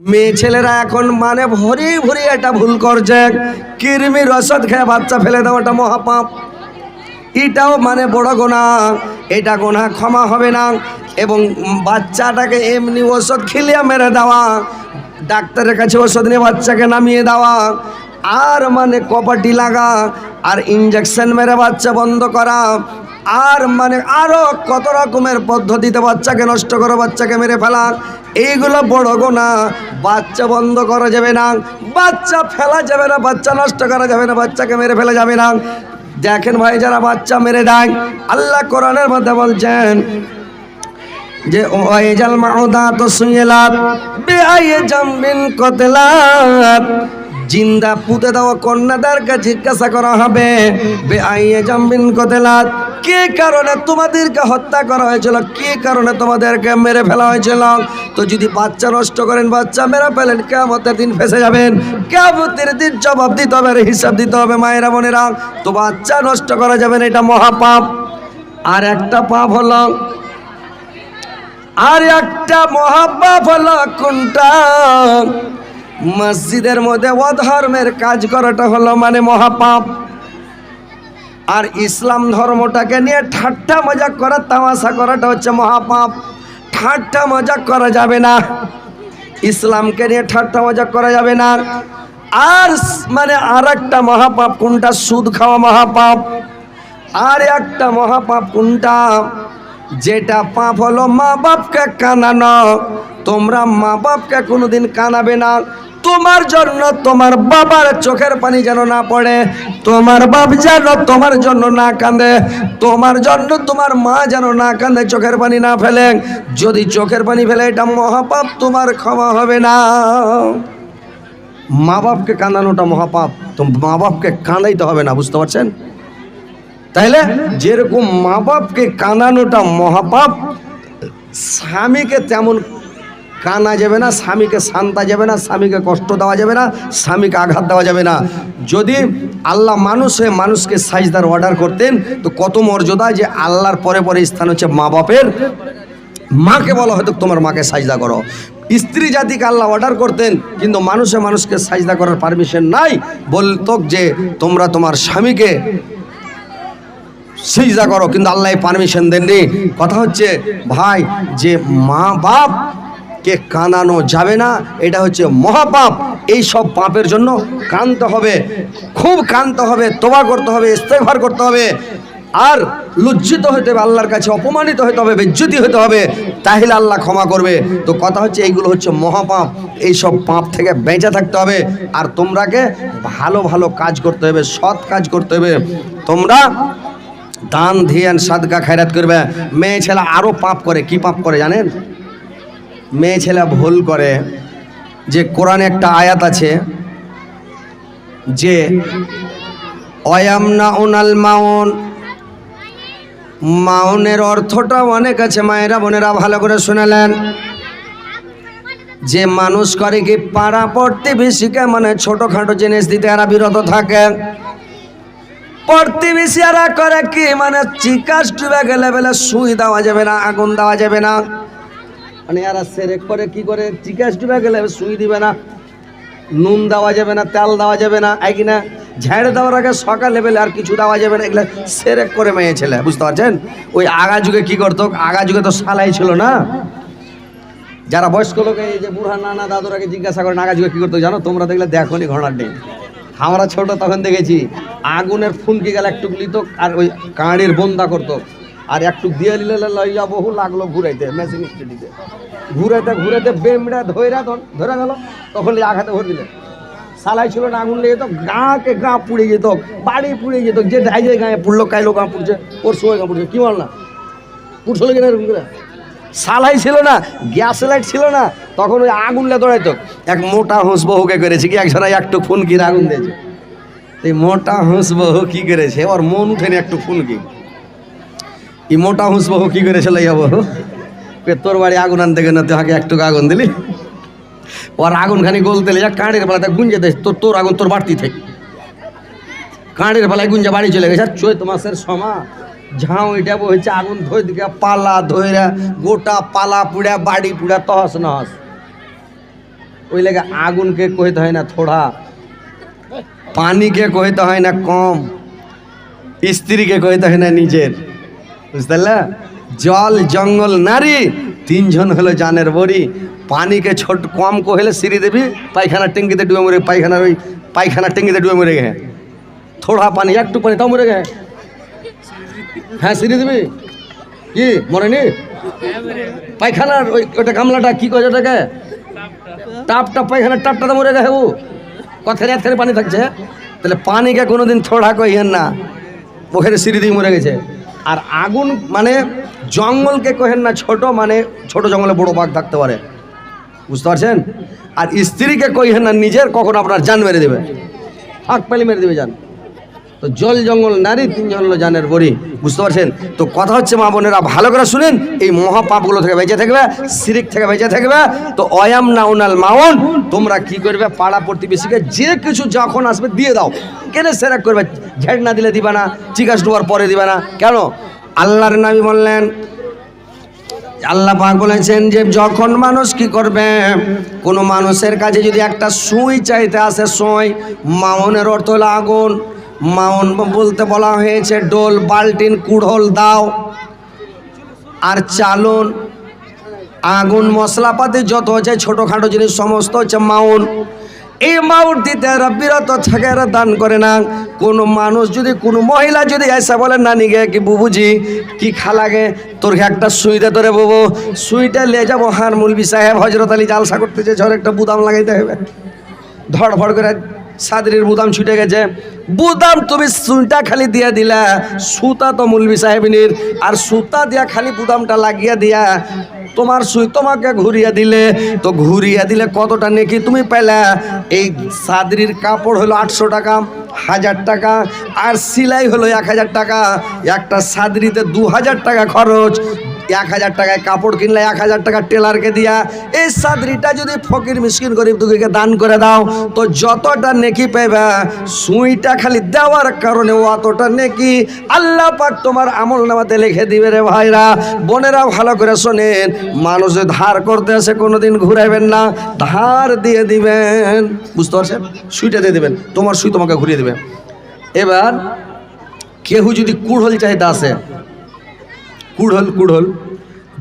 মেয়ে ছেলেরা এখন মানে ভরি ভরি এটা ভুল করছে। কৃমির রসদ খেয়ে বাচ্চা ফেলে দেওয়াটা মহাপাপ। এটাও মানে বড় গোনা এটা গোনা ক্ষমা হবে না। এবং বাচ্চাটাকে এমনি ওষুধ খিলিয়ে মেরে দেওয়া। ডাক্তারের কাছে ওষুধ নিয়ে বাচ্চাকে নামিয়ে দেওয়া। আর মানে কপাটি লাগা। আর ইঞ্জেকশন মেরে বাচ্চা বন্ধ করা। আর মানে আরও কত রকমের পদ্ধতিতে বাচ্চাকে নষ্ট করো বাচ্চাকে মেরে ফেলা এইগুলো বড় গোনা। বাচ্চা বন্ধ করা যাবে না। বাচ্চা ফেলা যাবে না, বাচ্চা নষ্ট করা যাবে না, বাচ্চাকে মেরে ফেলা যাবে না। দেখেন ভাই, যারা বাচ্চা মেরে দেয়, আল্লাহ কোরআনের মধ্যে বলছেন যে ওয়াইজাল মাউদাত সুইলাত বিআইয়ে জামবিন কতলাত? জিন্দা পুঁতে দেওয়া কন্যাদেরকে জিজ্ঞাসা করা হবে বেআইয়ে জামবিন কতলাত কে কারণে তোমাদেরকে হত্যা করা হয়েছিল? কে কারণে তোমাদেরকে মেরে ফেলা হয়েছিল? তো যদি বাচ্চা নষ্ট করেন, বাচ্চা মেরে ফেলেন কেমতের দিন ফেসে যাবেন। কেমতের দিন জবাব দিতে হবে হিসাব দিতে হবে, মায়েরা বোনেরা। তো বাচ্চা নষ্ট করা যাবে না, এটা মহাপাপ। আর একটা পাপ হলো, আর একটা মহাপাপ হলো কোনটা? মসজিদের মধ্যে অধর্মের কাজ করাটা হলো মানে মহাপাপ। আর ইসলাম ধর্মটাকে নিয়ে ঠাট্টা মজাক করা তামাশা করাটা হচ্ছে মহাপাপ। ঠাট্টা মজাক করা যাবে না। ইসলামকে নিয়ে ঠাট্টা মজাক করা যাবে না। আর মানে আর একটা মহাপাপ, কোনটা? সুদ খাওয়া মহাপাপ। আর একটা মহাপাপ কোনটা? যেটা পাপ হলো মা বাপকে কানানো। তোমরা মা বাপকে কোনোদিন কানাবে না। তোমার জন্য তোমার বাবার চোখের পানি যেন না পড়ে, তোমার বাপ যেন তোমার জন্য না কাঁদে তোমার জন্য তোমার মা যেন না কাঁদে চোখের পানি না ফেলে। যদি চোখের পানি ফেলে, এটা মহাপাপ, তোমার ক্ষমা হবে না। মা বাপকে কাঁদানোটা মহাপাপ, তো মা বাপকে কাঁদাইতে হবে না, বুঝতে পারছেন? তাইলে যেরকম মা বাপকে কাঁদানোটা মহাপাপ, স্বামীকে তেমন কানা যাবে না, স্বামীকে শান্তা যাবে না, স্বামীকে কষ্ট দেওয়া যাবে না, স্বামীকে আঘাত দেওয়া যাবে না। যদি আল্লাহ মানুষ হয়ে মানুষকে সাজদার অর্ডার করতেন, তো কত মর্যাদা যে আল্লাহর পরে পরে স্থান হচ্ছে মা বাপের। মাকে বলা হয়তো তোমার মাকে সাজদা করো। স্ত্রী জাতিকে আল্লাহ অর্ডার করতেন, কিন্তু মানুষে মানুষকে সাজদা করার পারমিশন নাই। বলতো যে, তোমরা তোমার স্বামীকে সিজদা করো। কিন্তু আল্লাহ পারমিশন দেননি। কথা হচ্ছে, ভাই, যে মা বাপ কে কানানো যাবে না, এটা হচ্ছে মহাপাপ। এই সব পাপের জন্য কানতে হবে, খুব কানতে হবে, তোবা করতে হবে ইস্তেফার করতে হবে। আর লজ্জিত হতে হবে, আল্লাহর কাছে অপমানিত হতে হবে, বেজ্জতি হতে হবে, তাহলে আল্লাহ ক্ষমা করবে। তো কথা হচ্ছে, এইগুলো হচ্ছে মহাপাপ। এই সব পাপ থেকে বেঁচে থাকতে হবে। আর তোমরাকে ভালো ভালো কাজ করতে হবে, সৎ কাজ করতে হবে। তোমরা দান, ধিয়ান, সাদকা, খায়রাত করবে। মেয়ে ছেলে আরও পাপ করে, কি পাপ করে জানেন? মেয়ে ছেলে ভুল করে, যে কোরআনে একটা আয়াত আছে, যে অয়ামনা উনাল মাউন মাউনের অর্থটা অনেক আছে, মায়েরা বোনেরা ভালো করে শুনালেন। যে মানুষ করে কি পাড়া প্রতিবেশীকে মানে ছোটোখাটো জিনিস দিতে এরা বিরত থাকে? প্রতিবেশীরা করে কি মানে চিকাস ডুবে গেলে বেলে সুই দেওয়া যাবে না, আগুন দেওয়া যাবে না। মানে এরা সেরেক করে কি করে? চিকাস ডুবে গেলে সুই দিবে না, নুন দেওয়া যাবে না, তেল দেওয়া যাবে না, এই কিনা ঝেড়ে দেওয়ার আগে সকাল লেভেলে আর কিছু দেওয়া যাবে না, এগুলো সেরেক করে মেয়ে ছেলে, বুঝতে পারছেন? ওই আগা যুগে কি করতো? আগা যুগে তো সালাই ছিল না? যারা বয়স্ক লোক, এই যে বুড়া নানা দাদুরাকে জিজ্ঞাসা করেন আগা যুগে কি করতো জানো? তোমরা দেখলে দেখো নি ঘোড়ার ডিম। আমরা ছোট তখন দেখেছি, আগুনের ফুনকি গেলে একটু লিত আর ওই কাঁড়ির বন্দা করতো। আর একটু দিয়ে নিলে লইয়া বহু লাগল ঘুরাইতে মেশিন স্টেডিতে ঘুরাইতে ঘুরাইতে বেমড়া ধৈরা ধরে গেল, তখন আঘাতে ভরে দিলে। সালাই ছিল না, আগুন লেগে যেত গাঁকে গাঁ পুড়ে যেত বাড়ি পুড়ে যেত যে যে গায়ে পুড়লো, কাইলো গাঁ পুড়ছে, পরশু গাঁ পুড়ছে, কি বল না পুড়ছিল কিনা এরকম করে? সালাই ছিল না, গ্যাস লাইট ছিল না, তখন ওই আগুন লে দৌড়াইতো এক মোটা হুঁস বহুকে করেছে কি একজনা একটু ফুনকির আগুন দিয়েছে। এই মোটা হুঁস বহু কি করেছে, ওর মন উঠেনি একটু ফুনকি এই মোটা হুঁস বহু কি করেছে লাইয়া বহু কে তোর বাড়ি আগুন আনতে গেলে তুই হাকে একটু আগুন দিলি? ওর আগুন খানি গলতে যা কাঁড়ের বেলাতে গুঞ্জে দেয়, তোর তোর আগুন তোর বাড়তি থেকে। কাঁড়ের বেলায় গুঞ্জা বাড়ি চলে গেছে চৈত মাসের সমা ঝাউ এটা হয়েছে আগুন ধরে দিকে, পালা ধইরা, গোটা পালা পুড়া, বাড়ি পুড়া, তহস নহস। ওই লেগে আগুনকে কইতে হয় না থোড়া, পানিকে কইতে হয় না কম, স্ত্রীকে কইতে হয় না নিজের। বুঝতে জল, জঙ্গল, নারী, তিনজন হলো জানের বড়ি। পানিকে ছোট, কম কহিলে সিঁড়ি দেবি পায়খানার ট্যাঙ্কিতে ডুবে মরে, পায়খানার ওই পায়খানার ট্যাঙ্কিতে ডুবে মরে গে থোড়া পানি, একটু পানি, তাও মরে গে হ্যাঁ সিঁড়ি দিবি? কি, মরেনি? পায়খানার ওই ওটা গামলাটা কি করে ওটাকে? টাপ টাপ পায়খানার টাপটা তো মরে গেছে ও। কথার এর পানি থাকছে। তাহলে পানিকে কোনোদিন থোড়া কইয়েন না। ওখানে সিঁড়ি দিয়ে মরে গেছে। আর আগুন মানে জঙ্গলকে কহেন না, ছোট মানে ছোট জঙ্গলে বড় বাঘ থাকতে পারে। বুঝতে পারছেন? আর স্ত্রীকে কইহেন না, নিজের কখন আপনার জান মেরে দেবে। ফাঁক পেলে মেরে দেবে জান। তো জল জঙ্গল নারী তিনজন হলো জানের বড়ি, বুঝতে পারছেন? তো কথা হচ্ছে, মা বোনেরা, ভালো করে শুনেন, এই মহাপাপগুলো থেকে বেঁচে থাকবে সিরিক থেকে বেঁচে থাকবে, তো অয়াম নাউনাল মাউন, তোমরা কি করবে, পাড়া প্রতিবেশীকে যে কিছু যখন আসবে দিয়ে দাও। কেন সেরাক করবে? ঝেড় না দিলে দিবা না চিকাস ডুবার পরে দিবা না। কেন? আল্লাহর নামি বললেন, আল্লাহ পাক বলেছেন যে, যখন মানুষ কি করবে, কোনো মানুষের কাছে যদি একটা সুই চাইতে আসে, সুই, মাউনের অর্থ হলো আগুন। মাউন বলতে বলা হয়েছে, ডোল, বাল্টিন, কুড়োল দাও। আর চালন, আগুন, মশলাপাতি যত হচ্ছে, ছোটোখাটো জিনিস সমস্ত হচ্ছে মাউন। এই মাউন দিতে বিরত থাকে দান করে না। কোনো মানুষ যদি, কোনো মহিলা যদি এসে বলে নানিকে কি বুবুজি কি খালাগে তোর একটা সুইতে তোরে বুবু। সুইটা নিয়ে যাব হার মুলবি সাহেব হজরত আলী জালসা করতেছে ঝড় একটা বুদাম লাগাইতে হবে। ধড়ফড় করে সাদরির বুদাম ছুটে গেছে। বুদাম তুমি সুইটা খালি দিয়া দিলা, সুতা তো মুলবি সাহেবিনীর। আর সুতা দিয়া খালি বুদামটা লাগিয়ে দিয়া তোমার সুই তোমাকে ঘুরিয়ে দিলে। তো ঘুরিয়ে দিলে কতটা নেকি তুমি পেলা? এই সাদরির কাপড় হলো আটশো টাকা, হাজার টাকা, আর সিলাই হলো এক হাজার টাকা। একটা সাদরিতে দু হাজার টাকা খরচ এক হাজার টাকায় কাপড় কিনলে এক হাজার টাকা টেলারকে দিয়া। এই সাদরিটা যদি ফকির মিসকিন গরিব দুঃখীকে দান করে দাও, তো যতটা নেকি পাইবা, সুইটা খালি দেওয়ার কারণে অতটা নেকি। আল্লাহ পাক তোমার আমল নামাতে লিখে দিবে রে ভাইরা। বোনেরা ভালো করে শোনেন। মানুষ ধার করতে আসে কোনোদিন ঘুরাইবেন না, ধার দিয়ে দিবেন। বুঝতে পারছেন? সুইটা দিয়ে দেবেন। তোমার সুই তোমাকে ঘুরিয়ে দেবে। এবার কেউ যদি কুড়হল চাহিদা আসে কুড়হল কুড়হল।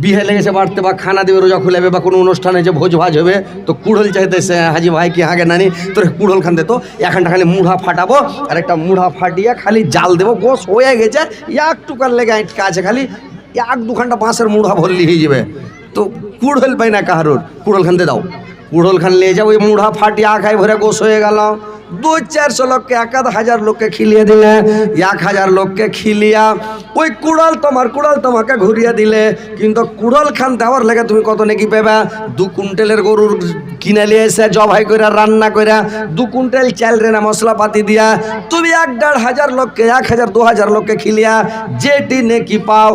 বিহে লেগেছে বাড়তে বা খানা দেবে, রোজা খুলেবে বা কোনো অনুষ্ঠানে যে ভোজ ভাজ হবে, তো কুড়হল চাইতেছে হাজি ভাই কি হাগে নানি, তোর কুড়হল খান দে এখানটা খালি মুড়া ফাটাবো, আর একটা মুড়া ফাটিয়ে খালি জাল দেবো, গোস হয়ে গেছে এক টুকার লেগে আটকা আছে খালি, এক দু ঘণ্টা বাঁশের মুড়া ভরলি হয়ে যাবে। তো কুড়হল পাই না কাহারোর, কুড়হল খান দে দাও। কুড়হল খান নিয়ে যাও ওই মুড়া ফাটিয়ে আখায় ভরে গোস হয়ে গেল। দু চারশো লোককে, এক হাজার লোককে খিলিয়ে দিলে, এক হাজার লোককে খিলিয়া, ওই কুড়াল তোমার, কুড়াল তোমাকে ঘুরিয়ে দিলে। কিন্তু কুড়াল খান দেওয়ার লেগে তুমি কত নাকি পেবা? দু কুইন্টালের গরুর কিনে নিয়ে এসে, জবাই করে, রান্না করে, দু কুইন্টাল চাল, রেনা মশলাপাতি দিয়া তুমি এক দেড় হাজার লোককে, এক হাজার, দু হাজার লোককে খিলিয়া, যেটি নেকি পাও,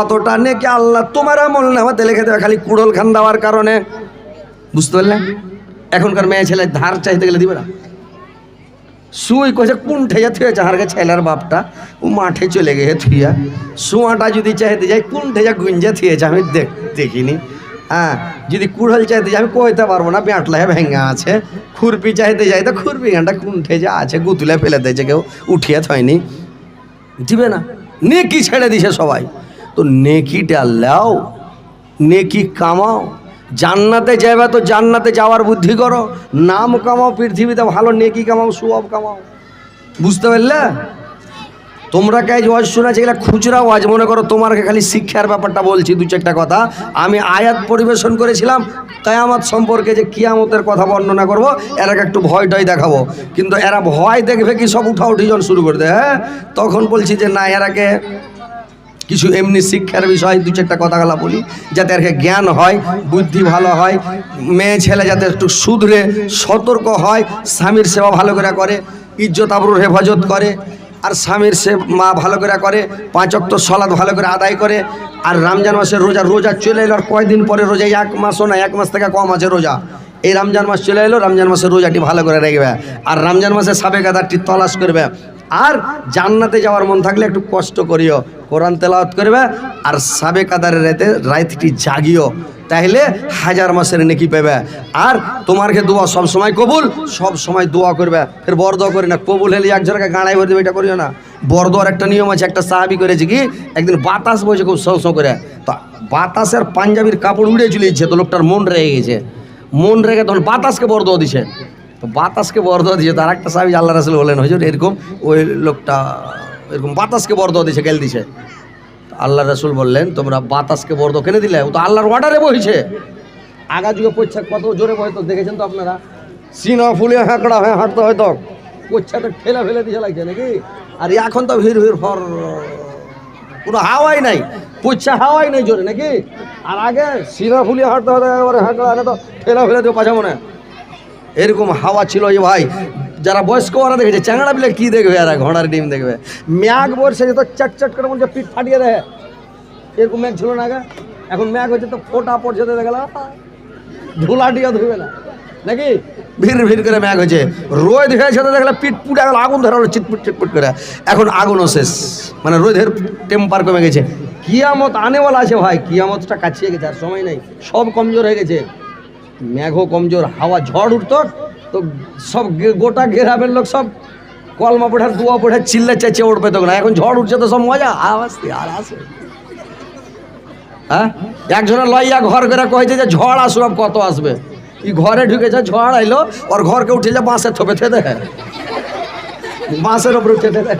অতটা নেকি আল্লাহ তোমার আমল নামাতে লিখে দেবে খালি কুড়ল খান দেওয়ার কারণে। বুঝতে পারলে? এখনকার মেয়ে ছেলে ধার চাইতে গেলে দিবে না। সুই কছে কোন ঠেয়া থুয়েছে হারকে ছেলের বাপটা, ও মাঠে চলে গেছে থুইয়া, সুয়াটা যদি চাইতে যাই কোন ঠেয়া গুঞ্জা থুয়েছে আমি দেখ, দেখিনি। হ্যাঁ যদি কুড়াল চাইতে যাই, আমি কইতে পারব না ব্যাটলায় ভেঙে আছে। খুরপি চাইতে যাই, তো খুরপি গানটা কোন ঠেজা আছে, গুতুলে ফেলে দিয়েছে, কেউ উঠিয়ে থয়নি। দিবে না। নেকি ছেড়ে দিছে সবাই। তো নেকিটা লাও, নেকি কামাও জান্নাতে যাবে তো জান্নাতে যাওয়ার বুদ্ধি করো। নাম কামাও, পৃথিবীতে ভালো, নেকি কামাও সুঅব কামাও। বুঝতে পারলে? তোমরা কাজ ওয়াজ শোনাচ্ছে এগুলো খুচরা ওয়াজ, মনে করো তোমাকে খালি শিক্ষার ব্যাপারটা বলছি, দু চারটা কথা। আমি আয়াত পরিবেশন করেছিলাম, কায়ামত সম্পর্কে যে কিয়ামতের কথা বর্ণনা করব এরাকে একটু ভয় টয় দেখাবো। কিন্তু এরা ভয় দেখবে কি সব উঠাউঠি জন শুরু করে দেয় হ্যাঁ? তখন বলছি যে না এরাকে কিছু এমনি শিক্ষার বিষয়, দু চারটা কথাগুলা বলি, যাতে আর জ্ঞান হয়, বুদ্ধি ভালো হয়, মেয়ে ছেলে যাতে একটু শুধরে সতর্ক হয়, স্বামীর সেবা ভালো করে করে, ইজ্জত আবরুর হেফাজত করে, আর স্বামীর সে মা ভালো করে করে, পাঁচ অক্ত সলাদ ভালো করে আদায় করে, আর রমজান মাসের রোজা রোজা চলে এলো আর কয়দিন পরে রোজা, এক মাসও না, এক মাস থেকে কম আছে রোজা। এই রমজান মাস চলে এলো, রমজান মাসের রোজাটি ভালো করে রাখবে আর রমজান মাসে সাবেক গাদারটি তলাশ করবে। আর জান্নাতে যাওয়ার মন থাকলে একটু কষ্ট করিও। কোরআন তেলাওয়াত করবে, আর সাবে কাদারের রাতে রাতটি জাগিও। তাহলে হাজার মাসের নেকি পাবে আর তোমারকে দোয়া সব সময় কবুল, সব সময় দোয়া করবে। ফের বর দোয়া করি না, কবুল হলে এক জনকে গাঁড়াই ভরে দেবে, এটা করিও না। বর দোয়ার একটা নিয়ম আছে, একটা সাহাবি করেছে কি, একদিন বাতাস বইছে খুব সৌ সৌ করে। তো বাতাসের পাঞ্জাবির কাপড় উড়ে চলে তো লোকটার মন রেগে গেছে। মন রেগে তখন বাতাসকে বর দোয়া দিছে। তো বাতাসকে বর দিয়েছে, তার একটা সাহাবি আল্লাহ রাসুল বলেন হয়েছে এরকম ওই লোকটা, এরকম বাতাসকে বর দোয়া দিছে গেল দিছে। আল্লাহ রসুল বললেন, তোমরা বাতাসকে বর্দ কেনে দিলে? ও তো আল্লাহর অর্ডারে বইছে। আগা যুগে পোচ্ছা কত জোরে বইতো দেখেছেন তো আপনারা? সিনা, ফুলে হাঁকড়া হয়ে, হাঁটতে হয়তো পোচ্ছাটা ঠেলা ফেলে দিয়ে লাগছে নাকি? আর এখন তো ভিড় ভিড়, ফর, কোনো হাওয়াই নাই। পোচ্ছা হাওয়াই নাই জোরে নাকি? আর আগে সিনা ফুলিয়ে হাঁটতে একেবারে হাঁকড়া আগে তো ঠেলা ফেলে দিয়ে পাছা মনে। এরকম হাওয়া ছিল যে ভাই, যারা বয়স্ক ওরা দেখেছে, চ্যাংড়া বিলে কি দেখবে এরা, ঘোড়ার ডিম দেখবে? ম্যাগ বসে যেত চট চট করে বলছে পিঠ ফাটিয়ে দেয়। এরকম ম্যাগ ছিল না আগে এখন ম্যাগ হচ্ছে তো ফোটা পড়ছে তো দেখলা ধুলাটিও ধুবে না। নাকি? ভিড় ভিড় করে ম্যাগ হয়েছে। রোদ হয়েছে তো দেখলে পিঠ পুটে গেল, আগুন ধরা হলো চিটপুট চিটপুট করে। এখন আগুনও শেষ। মানে রোদের টেম্পার কমে গেছে। কিয়ামত আনেওয়ালা আছে ভাই, কিয়ামতটা কাছিয়ে গেছে, আর সময় নেই। সব কমজোর হয়ে গেছে। মেঘও কমজোর, হাওয়া ঝড় উঠতো, তো সব গোটা গ্রামের লোক সব কলমা পড়ার দুয়া পড়ার চিল্লা চেঁচে উঠবে তখন। এখন ঝড় উঠছে তো সব মজা। দিয়ে, আর আসে। হ্যাঁ? একজনের লইয়া ঘর করে কয়েছে যে, ঝড় আসবে কত আসবে। ই ঘরে ঢুকেছে, ঝড় আইলো, ওর ঘরকে উঠে যে বাঁশের থপে থে দেখে বাঁশের ওপরে উঠে দেখা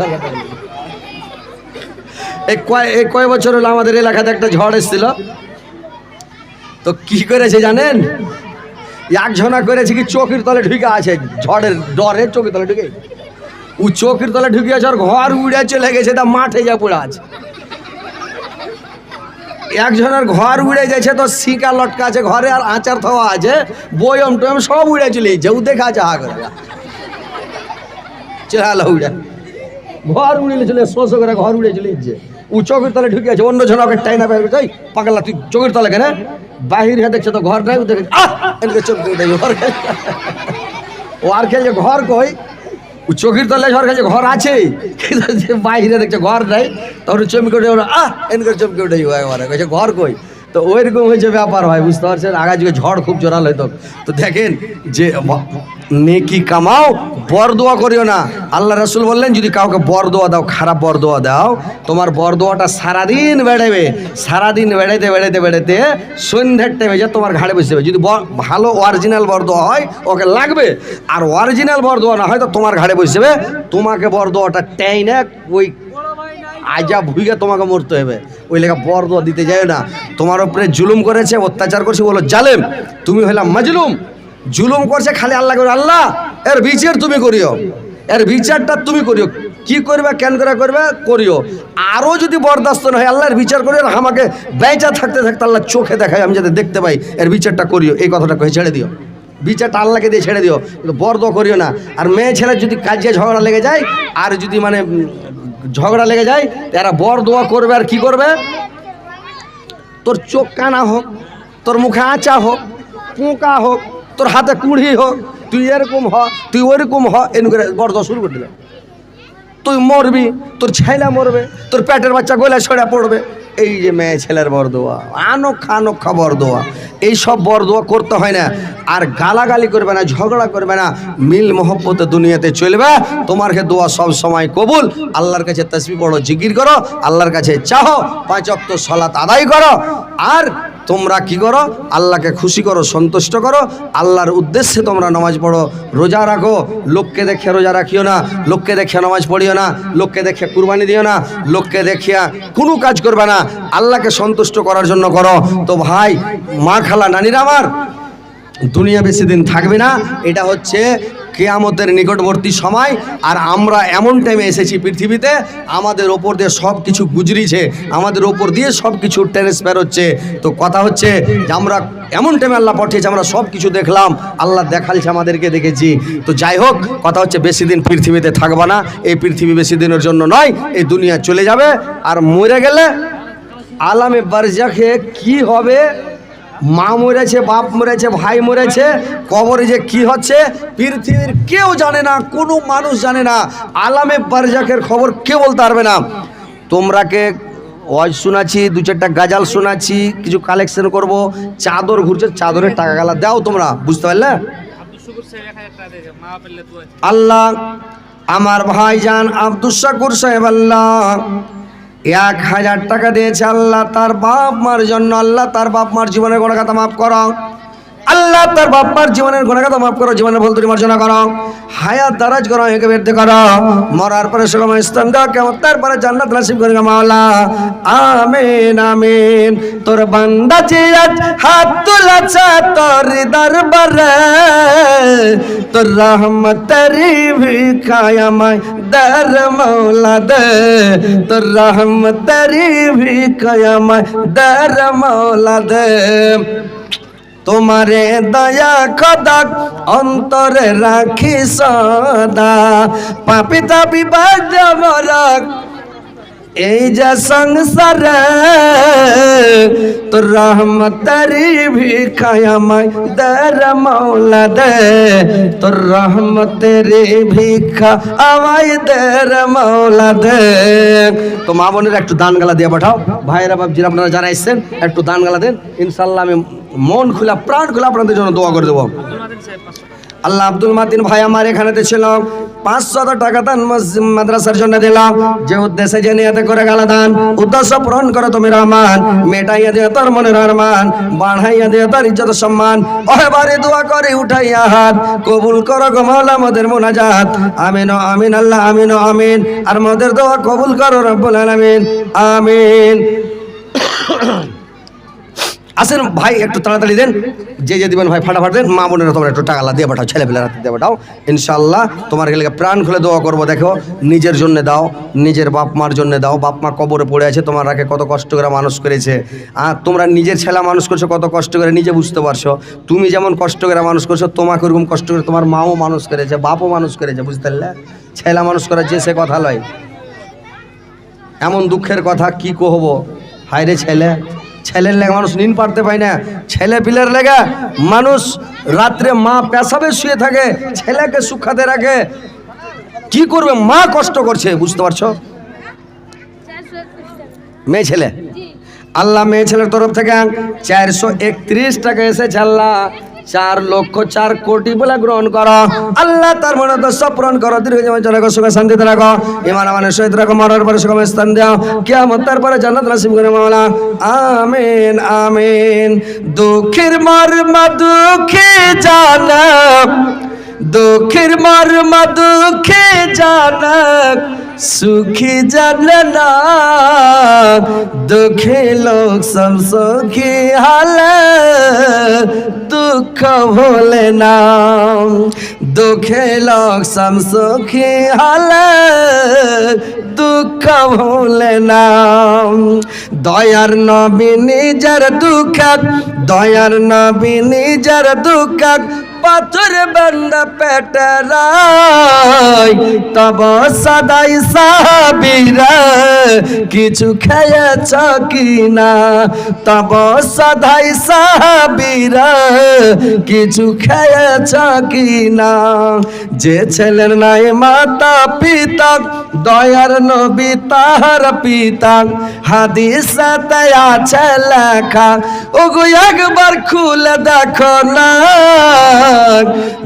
এই কয় বছর হলো আমাদের এলাকাতে একটা ঝড় এসেছিল। তো কি করেছে জানেন? একজনা করেছে কি চোখের তলে ঢুকে আছে, ঝড়ের ডরে চোখের তলে ঢুকে। ও চোখের তলে ঢুকে আছে আর ঘর উড়ে চলে গেছে, তা মাঠে যা পড়ে আছে। একজনের ঘর উড়ে যাচ্ছে তো শিকা লটকা আছে, ঘরে আর আচার থাওয়া আছে, বয়ম টয়ম সব উড়ে চলে যাচ্ছে ও দেখা আছে হা করে চেহারা উড়ে। ঘর উড়ে চলে শোষ করে ঘর উড়ে চলে যাচ্ছে ও চোখের তলে ঢুকে আছে, অন্য জন ওকে টাইনা বের করে পাগলা, তুই চোখের তলে কেন? বাহির হয়ে দেখছে তো ঘর নাই দেখে ঘর। ও আর খেলছে ঘর কই? ও চোখের তলে ঘর খেলছে, ঘর আছে। বাইরে দেখছে ঘর নাই, তখন চমকে উঠে, আহ! এনকে চমকে উঠে একবারে কইছে ঘর কই? তো ওইরকম হয়েছে ব্যাপার হয়, বুঝতে পারছেন? আগা যুগে ঝড় খুব জোরাল হইতো। তো দেখেন যে নেকি কামাও বর দোয়া করিও না। আল্লাহ রসুল বললেন, যদি কাউকে বর দোয়া দাও, খারাপ বর দোয়া দাও, তোমার বর দোয়াটা সারাদিন বেড়াবে সারাদিন বেড়াইতে বেড়াইতে বেড়াইতে সন্ধ্যার টাইমে যে তোমার ঘাড়ে বসে যাবে। যদি ভালো অরিজিনাল বর দোয়া হয়, ওকে লাগবে। আর অরিজিনাল বর দোয়া না হয় তো তোমার ঘাড়ে বসে যাবে। তোমাকে বর দোয়াটা টাই না ওই আজা ভুইগে তোমাকে মরতে হবে। ওই লেখা বর দোয়া দিতে যায় না। তোমার উপরে জুলুম করেছে, অত্যাচার করছে, বলো, জালেম, তুমি হইলাম মাজলুম জুলুম করছে খালি আল্লাহ করে। আল্লাহ, এর বিচার তুমি করিও। এর বিচারটা তুমি করিও। কি করবে, কেন করে করবে, করিও। আরও যদি বরদাস্ত না হয় আল্লাহর বিচার আর আমাকে বেঁচা থাকতে থাকতে আল্লাহ চোখে দেখায়, আমি যাতে দেখতে পাই, এর বিচারটা করিও। এই কথাটা কয়ে ছেড়ে দিও। বিচারটা আল্লাহকে দিয়ে ছেড়ে দিও। কিন্তু বরদ করিও না। আর মেয়ে ছেলে যদি কাজে ঝগড়া লেগে যায়, আর যদি মানে ঝগড়া লেগে যায় তারা বর দোয়া করবে আর কি করবে? তোর চোখ কানা হোক, তোর মুখে আঁচা হোক, পোকা হোক তোর হাতে কুড়ি হোক, তুই এরকম হ, তুই ওরকম হ এন করে বর দোয়া শুরু করে দিলে। তুই মরবি, তোর ছেলে মরবে, তোর পেটের বাচ্চা গলা ছড়া পড়বে। এই যে মেয়ে ছেলের বরদোয়া আনক্ষা আনক্ষা বরদোয়া এইসব বরদোয়া করতে হয় না। আর গালাগালি করবে না, ঝগড়া করবে না, মিল মহব্বতে দুনিয়াতে চলবে। তোমার কে দোয়া সব সময় কবুল। আল্লাহর কাছে তসবি পড়ো, জিকির করো। আল্লাহর কাছে চাহো পাঁচ অক্ত সলাত আদায় করো। আর তোমরা কি করো? আল্লাহকে খুশি করো, সন্তুষ্ট করো। আল্লাহর উদ্দেশ্যে তোমরা নামাজ পড়ো। রোজা রাখো। লোককে দেখে রোজা রাখিও না। লোককে দেখে নামাজ পড়িও না। লোককে দেখে কুরবানি দিও না। লোককে দেখিয়া কোনো কাজ করবে না। আল্লাহকে সন্তুষ্ট করার জন্য করো। তো ভাই মা খালা নানিরা আমার? দুনিয়া বেশি দিন থাকবে না। এটা হচ্ছে কেয়ামতের নিকটবর্তী সময়, আর আমরা এমন টাইমে এসেছি পৃথিবীতে, আমাদের ওপর দিয়ে সব কিছু গুজরিছে, আমাদের ওপর দিয়ে সব কিছু ট্রান্সফার হচ্ছে তো কথা হচ্ছে যে আমরা এমন টাইমে আল্লাহ পাঠিয়েছে, আমরা সব কিছু দেখলাম, আল্লাহ দেখালছে আমাদেরকে দেখেছি। তো যাই হোক, কথা হচ্ছে বেশি দিন পৃথিবীতে থাকবা না, এই পৃথিবী বেশি দিনের জন্য নয়, এই দুনিয়া চলে যাবে, আর মরে গেলে আলামে বারজাখে কি হবে? মা মরেছে, বাপ মরেছে, ভাই মরেছে, কবরে যে কি হচ্ছে, পৃথিবীর কেউ জানে না, কোনো মানুষ জানে না, আলামে বারজাকের খবর কেউ বলতে পারবে না। তোমরাকে ওয়াজ শোনাচ্ছি, দু চারটা গাজাল শোনাচ্ছি, কিছু কালেকশন করব, চাদর ঘুরছে, চাদরের টাকা গালা দাও তোমরা, বুঝতে পারলে? আল্লাহ, আমার ভাইজান আব্দুল শাকুর সাহেব, আল্লাহ। এক হাজার টাকা দিয়েছে আল্লাহ তার বাপ মার জন্য। আল্লাহ তার বাপ মার জীবনের কোনো মাফ করো। আল্লাহ তার বাপ মার জীবনের কোনো মাফ করো, জীবনের ভুল মার্জনা করো। হায়াত দারাজ করো, একে বেরতে করো। মরার পরে সেরকম স্থান দাও কেমন তারপরে জান্নাত নাসিব করে মাওলা। আমিন আমিন। তোর বান্দা যে হাত তুলাছে, তোর দরবারে তোর রহমতেরি ভিখায় আমায় দর মৌলা দে তোর রহমতেরি ভিখায় দর মৌলা দে তোমারে দয়া কদক অন্তরে রাখি সদা। পাপি তাপি মরক এই যে সংসারে, তোর রহমতারি ভিখায় আমায় দর মৌলা দে তোর রহমতেরি ভিখা আমায় দর মৌলা দে তো মা বোনের একটু দান গালা দিয়ে পাঠাও। ভাইয়েরা বাবজিরা আপনারা যারা এসছেন, একটু দান গালা দেন। ইনশাল্লাহ আমি মন খোলা, প্রাণ খোলা আপনাদের জন্য দোয়া করে দেবো। আল্লাহ আব্দুল মাতিন ভাই আমার এখানেতে ছিল। পাঁচশত টাকা দান মাদ্রাসার জন্য দিলাম। যে উদ্দেশ্যে যে নিয়তে করে গেল দান, উদ্দেশ্য পূরণ করো তুমি রহমান। মেটাইয়া দিয়ে তোর মনের রহমান বাড়াইয়া দিয়ে তোর ইজ্জত সম্মান। ওহেবারে দোয়া করে উঠাইয়া হাত, কবুল করো গো মাওলা আমাদের মোনাজাত। আমিন আমিন, আল্লাহ আমিন আমিন। আর আমাদের দোয়া কবুল করো রব্বুল আলামিন। আমিন। আসেন ভাই, একটু তাড়াতাড়ি দেন। যে যে দিবেন ভাই, ফাটাফাট দেন। মা বোনেরা তোমরা একটু টাকা দিয়ে পাঠাও, ছেলেপেলেরা দিয়ে পাঠাও। ইনশাল্লাহ তোমার গেলে প্রাণ খুলে দোয়া করব, দেখো। নিজের জন্য দাও, নিজের বাপ মার জন্য দাও। বাপ মা কবরে পড়ে আছে, তোমার রাখে কত কষ্ট করে মানুষ করেছে। আর তোমরা নিজের ছেলে মানুষ করছ, কত কষ্ট করে নিজে বুঝতে পারছ। তুমি যেমন কষ্ট করে মানুষ করছ, তোমাকে ওরকম কষ্ট করে তোমার মাও মানুষ করেছে, বাপও মানুষ করেছে, বুঝতে পারলে? ছেলে মানুষ করা যে সে কথা লয়। এমন দুঃখের কথা কি কহব? হায়রে ছেলে। ছেলের লেগে মানুষ নিন পারতে পায় না। ছেলে পিলের লেগে মানুষ রাত্রে মা পেশাবে শুয়ে থাকে ছেলেকে সুখাতে রাখে। কি করবে? মা কষ্ট করছে বুঝতে পারছ? মেয়ে ছেলে? আল্লাহ মেয়ে ছেলের তরফ থেকে চারশো একত্রিশ টাকা এসেছে আল্লাহ। চার লক্ষ চার কোটি বলে গ্রহণ করো। আল্লাহ তার মনে সব পূরণ করো। দীর্ঘ জীবন চলে সুখে শান্তিতে রাখো। ইমান আমানের সহিত রাখো, মরার পরে সুখম স্থান দাও। কেমন তারপরে জান্নাত নাসিব করে মাওলা। আমিন আমিন। দুঃখের মর্মা দুঃখে জানাব দুঃখের মর্মা দুঃখে জানাক। সুখী জানে দুঃখে লোক সব সুখী হালে, দুঃখ ভোলে না। দুঃখে লোক সব সুখী হালে, দুঃখ ভোলে না। দয়ার নবী নিজের দুঃখ, দয়ার নবী নিজের দুঃখ পাথর বন্ধ পেটরাই তব সদাই সাবিরা, কিছু খেয়েছ কিনা? তব সদাই সাবিরা, কিছু খেয়েছ কিনা? যে ছেলের নাই মাতা পিতা, দয়ার নবী তাহার পিতা। হাদিসাতে আছে লেখা, ওগো একবার খুলে দেখো না।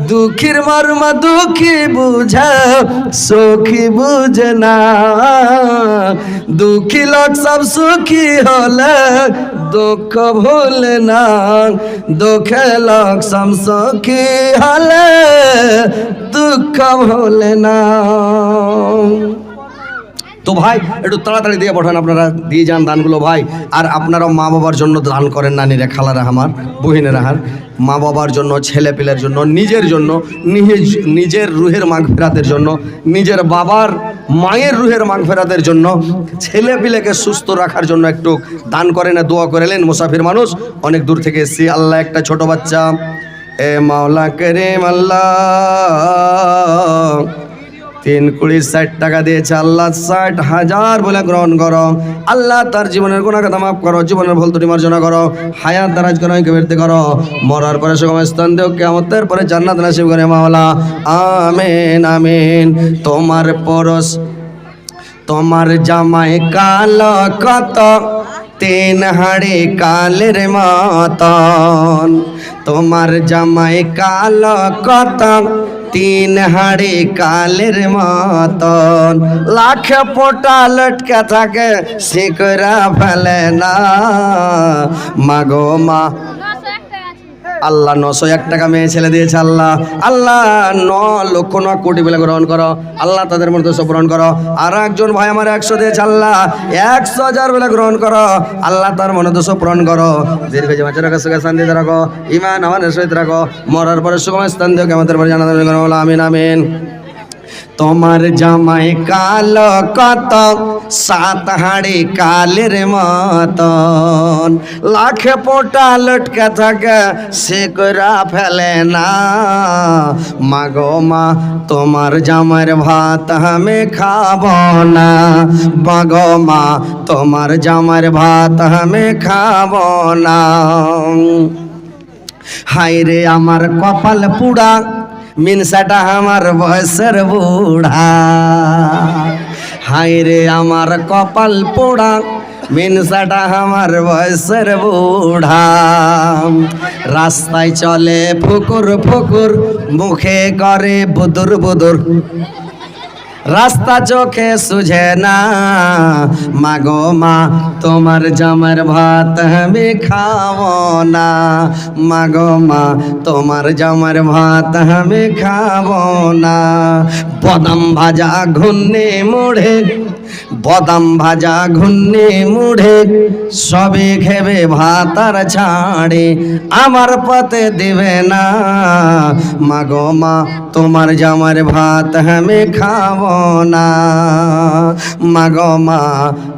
দুঃখীর মর্ম দুঃখী বুঝা সুখী বুঝে না দুঃখী লোক সব সুখী হলে, দুঃখ ভুলে না দুঃখে লোক সব সুখী হলে, দুঃখ ভুলে না তো ভাই, একটু তাড়াতাড়ি দিয়ে পাঠান আপনারা, দিয়ে যান দানগুলো ভাই। আর আপনারাও মা বাবার জন্য দান করেন নানিরা খালারা আমার, বহিনেরা হার মা বাবার জন্য, ছেলে পেলের জন্য, নিজের জন্য, নিজ, নিজের রুহের মাগ ফেরাতের জন্য, নিজের বাবার মায়ের রুহের মাগ ফেরাতের জন্য, ছেলে পিলেকে সুস্থ রাখার জন্য একটু দান করেন দোয়া করেলেন মুসাফির মানুষ, অনেক দূর থেকে এসছি। আল্লাহ একটা ছোট বাচ্চা। এ মাওলা করিম আল্লাহ তিন কুড়ি ষাট টাকা দিয়েছে, আল্লাহ ষাট হাজার বলে গ্রহণ করো। আল্লাহ তার জীবনের গুণা কথা মাফ করো, জীবনের ভুল ত্রুটি মার্জনা করো, হায়াত দারাজ করো কেবরতে করো। মরার পরে সুগম স্থান দেও কেমতের পরে জান্নাত নাসিব করে মাওলা। আমিন আমিন। তোমার পরশ, তোমার জামাই কাল কত, তিন হাড়ি কালের মতন। তোমার জামাই কাল কত তিন হাড়ি কালের মতন। লাখ পোটা লটকে থাকে শিকরা ফেলে না। মাগো মা আল্লাহ নশো এক টাকা মেয়ে ছেলে দিয়েছে আল্লাহ। আল্লাহ ন লক্ষ ন কোটি বেলা গ্রহণ করো। আল্লাহ তাদের মধ্যে পূরণ করো। আর একজন ভাই আমার একশো দিয়েছে আল্লাহ। একশো হাজার বেলা গ্রহণ করো। আল্লাহ তার মনে দোষ পূরণ করো। দীর্ঘ জীবন রাখো সুখে শান্তিতে রাখো। ইমান আমাদের সহিত রাখো। মরার পরে সুখম স্থান দিও, কেমতের পরে জানা আমিন আমিন। তোমার জামাই কালো কত সাত হাড়ি কালের মতন। লাখে পোটা লটকে থাকে, সে করা ফেলে না। মাগো মা, তোমার জামাইয়ের ভাত আমি খাব না। মাগো মা, তোমার জামাইয়ের ভাত আমি খাব না। হাই রে আমার কপাল পুড়া, মিনসাটা আমার বয়সের বুড়া। হাই রে আমার কপাল পোড়া মিনসাটা আমার বয়সের বুড়া। রাস্তায় চলে ফুকুর ফুকুর, মুখে করে বুদুর বুদুর। রাস্তা চোখে সুঝে না। মাগো মা, তোমার জামার ভাত আমি খাব না। মাগো মা, তোমার জামার ভাত আমি খাব না। বদাম ভাজা ঘুন্নে মুড়ে, বদাম ভাজা ঘুন্নে মুড়ে, সবে খেবে ভাত আর ছাড়ে, আমার পথে দেবে না। মাগো মা, তোমার জামার ভাত আমি খাব না। মাগো মা,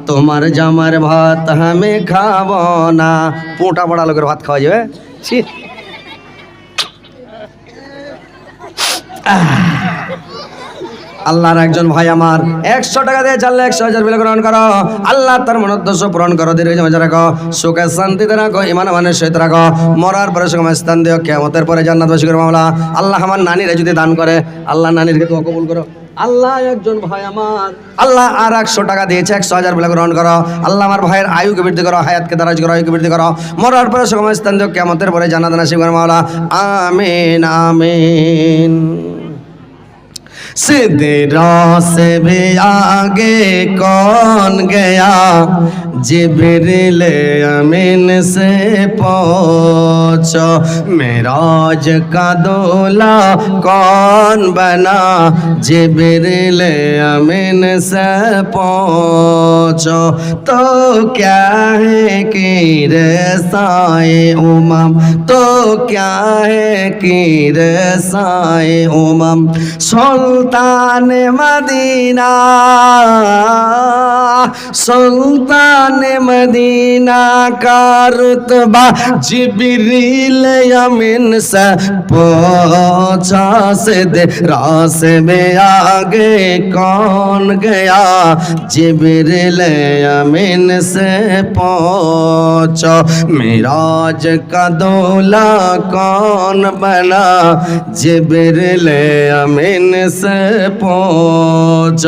তোমার জামার ভাত আমি খাব না। পোটা বড়া লোকের ভাত খাওয়া যাবে। ছি। আল্লাহর একজন ভাই আমার। একশো টাকা দিয়ে চাললে একশো হাজার বিলে গ্রহণ করো। আল্লাহ তার মনোদ্দেশ্য পূরণ করো দীর্ঘ মাঝে রাখো। সুখে শান্তিতে রাখো ইমান আমানের সহিত রাখো। মরার পরে সুখম স্থান দিও কেমতের পরে জান্নাত বসে করে মামলা আল্লাহ আমার নানিরা যদি দান করে, আল্লাহ নানিরকে কবুল করো। আল্লাহ একজন ভাই আমার। আল্লাহ আর একশো টাকা দিয়েছে, একশো হাজার বেলা গ্রহণ করো। আল্লাহ আমার ভাইয়ের আয়ুকে বৃদ্ধি করো, হায়াতকে দারাজ করো, আয়ুকে বৃদ্ধি করো। মরার পরে সময় স্থান কেমতের পরে জান্নাত শিবর মাওলা। আমিন আমিন। से देरों से भी आगे कौन गया जिबरिल अमीन से पहुँचो मेराज का दोला कौन बना जिबरिल अमीन से पहुँचो तो क्या है कि रसाए उमम तो क्या है कि रसाए उमम सोल सुल्तान मदीना सुल्तान मदीना का रुतबा जिबरील यमिन से पहुँचा से दे रास में आगे कौन गया? जिबरील यमिन से पहुंचो मिराज का दूल्हा कौन बना? जिबरील अमीन से পৌঁছ